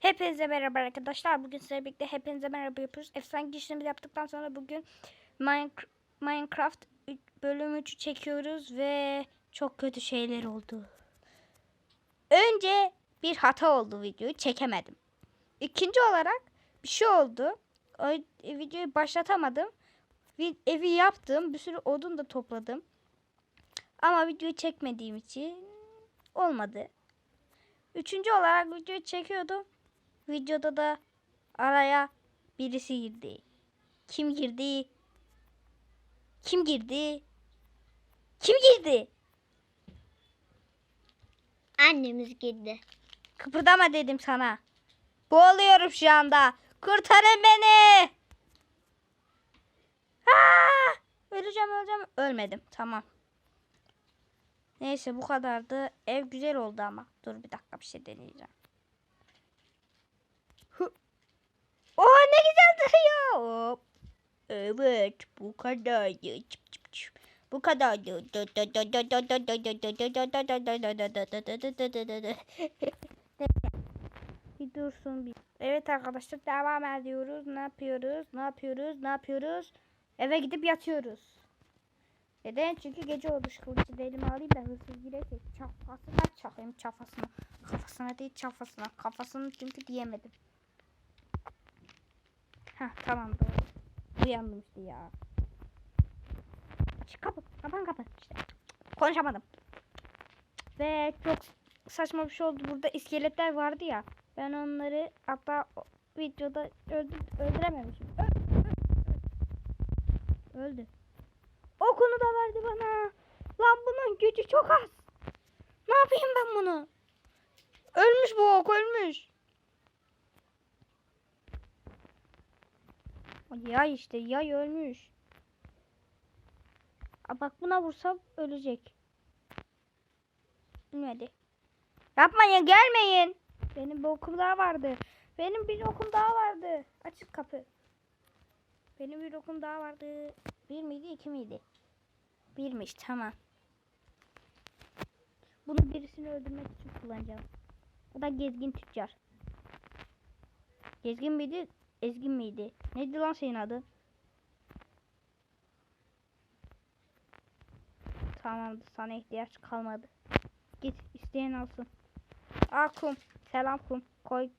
Hepinize merhaba arkadaşlar. Bugün sizlerle birlikte hepinize merhaba yapıyoruz. Efsane girişimizi yaptıktan sonra bugün Minec- Minecraft bölüm 3'ü çekiyoruz ve çok kötü şeyler oldu. Önce bir hata oldu videoyu çekemedim. İkinci olarak bir şey oldu. O videoyu başlatamadım. Vi- Evi yaptım. Bir sürü odun da topladım. Ama videoyu çekmediğim için olmadı. Üçüncü olarak videoyu çekiyordum. Videoda da araya birisi girdi. Kim girdi? Kim girdi? Kim girdi? Annemiz girdi. Kıpırdama dedim sana. Boğuluyorum şu anda. Kurtarın beni. Aa! Öleceğim öleceğim. Ölmedim. Tamam. Neyse bu kadardı. Ev güzel oldu ama. Dur bir dakika bir şey deneyeceğim. Oha ne güzel duruyor. Hop. Evet bu kadardı. Çıp çıp çıp. Bu kadardı. Bir dursun bir. Evet arkadaşlar devam ediyoruz. Ne yapıyoruz? Ne yapıyoruz? Ne yapıyoruz? Eve gidip yatıyoruz. Neden? Çünkü gece olmuş kılıcı da elime alayım da hırsız girerse çafasına çakayım çafasına. Kafasına değil çafasına. Kafasını çünkü diyemedim. Heh tamam doğru. Uyandım işte ya. Aç kapı. Kapan kapı. İşte. Konuşamadım. Ve çok saçma bir şey oldu. Burada iskeletler vardı ya. Ben onları hatta videoda öldür öldürememişim. Öl- öl- Öldü. Okunu da verdi bana. Lan bunun gücü çok az. Ne yapayım ben bunu? Ölmüş bu ok ölmüş. Yay işte yay ölmüş. Aa, bak buna vursam ölecek. Ölmedi. Yapmayın gelmeyin. Benim bir okum daha vardı. Benim bir okum daha vardı. Açık kapı. Benim bir okum daha vardı. Bir miydi iki miydi? Birmiş tamam. Bunu birisini öldürmek için kullanacağım. O da gezgin tüccar. Gezgin miydi? Ezgin miydi? Neydi lan senin adın? Tamamdır sana ihtiyaç kalmadı. Git isteyen alsın. Aa kum. Selam kum. Koy.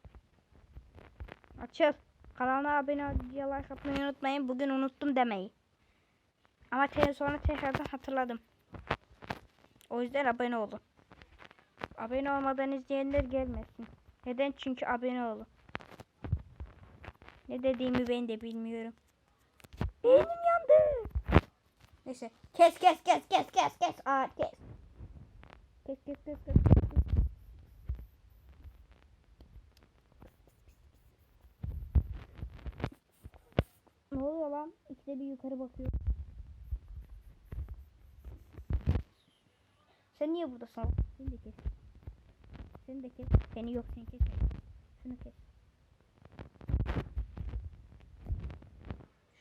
Açıl. Kanalına abone olmayı, like atmayı unutmayın. Bugün unuttum demeyi. Ama te sonra tekrardan hatırladım. O yüzden abone olun. Abone olmadan izleyenler gelmesin. Neden? Çünkü abone olun. Ne dediğimi ben de bilmiyorum. Beynim yandı. Neyse. Kes kes kes kes kes kes. Aa kes. Kes kes kes kes. Ne oluyor lan? İkide bir yukarı bakıyor. Sen niye buradasın? Seni de kes. Seni de kes. Seni yok seni kes. Şunu kes.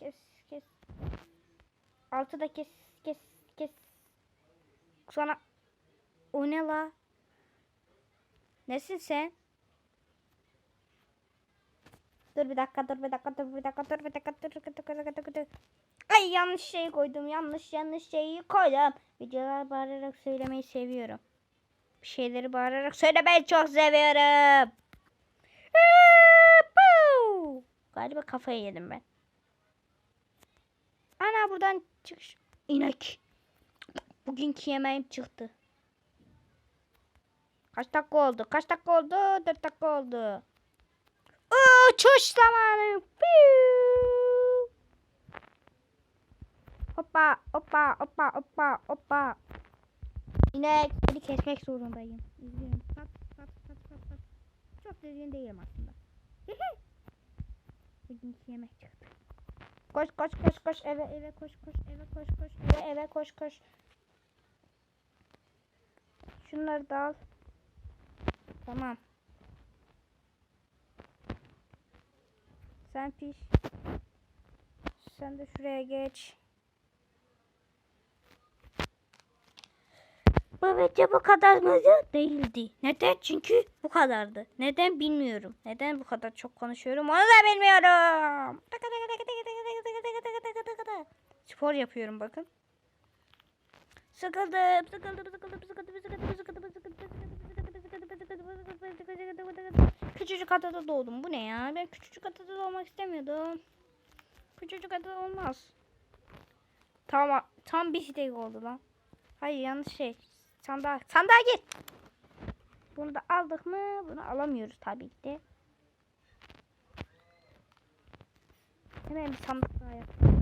kes kes. Altı da kes kes kes. Sonra o ne la? Nesin sen? Dur bir dakika, dur bir dakika, dur bir dakika, dur bir dakika, dur bir dakika, dur bir dakika, dur. Ay yanlış şeyi koydum, yanlış yanlış şeyi koydum. Videolar bağırarak söylemeyi seviyorum. Bir şeyleri bağırarak söylemeyi çok seviyorum. Galiba kafayı yedim ben. Ana buradan çıkış. İnek. Bugünkü yemeğim çıktı. Kaç dakika oldu? Kaç dakika oldu? 4 dakika oldu. Uçuş zamanı. Piu. Hoppa hoppa hoppa hoppa hoppa. Yine kedi kesmek zorundayım. Üzgünüm. Pat pat pat pat pat. Çok düzgün değilim aslında. Bugünkü yemek çıktı. Koş koş koş koş eve eve koş koş eve koş koş eve eve koş koş. Şunları da al. Tamam. Sen piş. Sen de şuraya geç. Video bu kadar mıydı? Değildi. Neden? Çünkü bu kadardı. Neden bilmiyorum. Neden bu kadar çok konuşuyorum onu da bilmiyorum. Spor yapıyorum bakın. Sıkıldım, sıkıldım, sıkıldım, sıkıldım, sıkıldım, sıkıldım, sıkıldım. Küçücük adada doğdum. Bu ne ya? Ben küçücük adada doğmak istemiyordum. Küçücük adada olmaz. Tamam, tam bir şey oldu lan. Hayır yanlış şey. Sandığa, sandığa git. Bunu da aldık mı? Bunu alamıyoruz tabii ki de. Hemen bir sandık daha yapmamız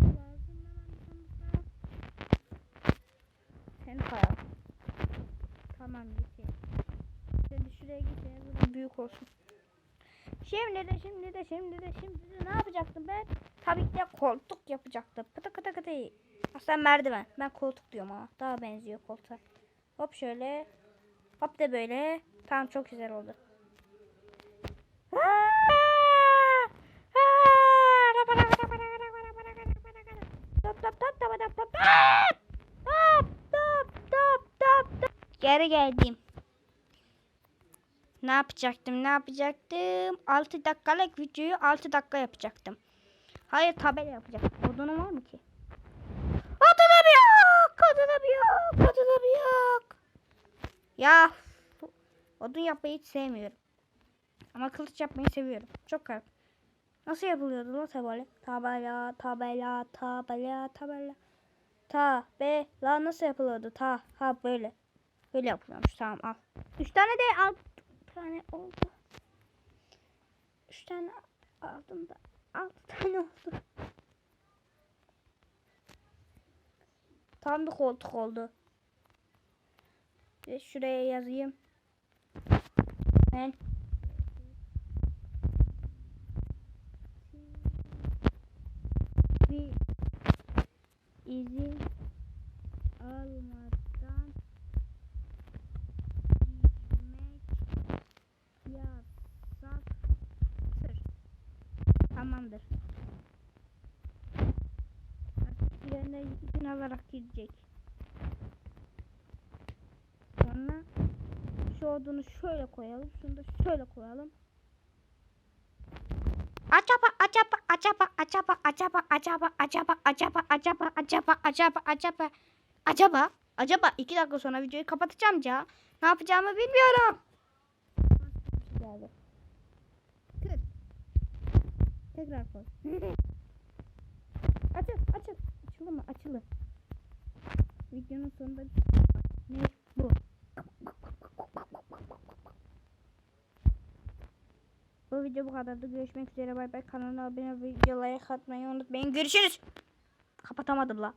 Sen koyalım. Tamam. Sen de şuraya ya. Burada büyük olsun. Şimdi de şimdi de şimdi de şimdi de ne yapacaktım ben? Tabii ki de koltuk yapacaktım. Pıtı kıtı kıtı. Aslında merdiven. Ben koltuk diyorum ama. Daha benziyor koltuğa. Hop şöyle. Hop da böyle. Tamam çok güzel oldu. Geri geldim. Ne yapacaktım? Ne yapacaktım? 6 dakikalık videoyu 6 dakika yapacaktım. Hayır tabela yapacaktım. Odunum var mı ki? Odunum yok. Odunum yok. Odunum yok. Ya odun yapmayı hiç sevmiyorum. Ama kılıç yapmayı seviyorum. Çok garip. Nasıl yapılıyordu lan tabela? Tabela, tabela, tabela, tabela. Tabela nasıl yapılıyordu? Ta, ha böyle. Böyle yapılıyormuş. Tamam al. Üç tane de al. Tane oldu. Üç tane aldım da. Altı tane oldu. Tam bir koltuk oldu. Ve şuraya yazayım. Ben bir izin almadan Tamamdır. Artık birilerine izin alarak gidecek. Sonra şu odunu şöyle koyalım. Şunu da şöyle koyalım. Acaba acaba acaba acaba acaba acaba acaba acaba acaba acaba acaba acaba acaba acaba iki dakika sonra videoyu kapatacağım ya. Ne yapacağımı bilmiyorum. Tekrar koy. açıl açıl. Açılı mı? Açılı. Videonun sonunda şey. Ne bu? Bu video bu kadardı. Görüşmek üzere. Bay bay. Kanala abone olup videoya like atmayı unutmayın. Görüşürüz. Kapatamadım la.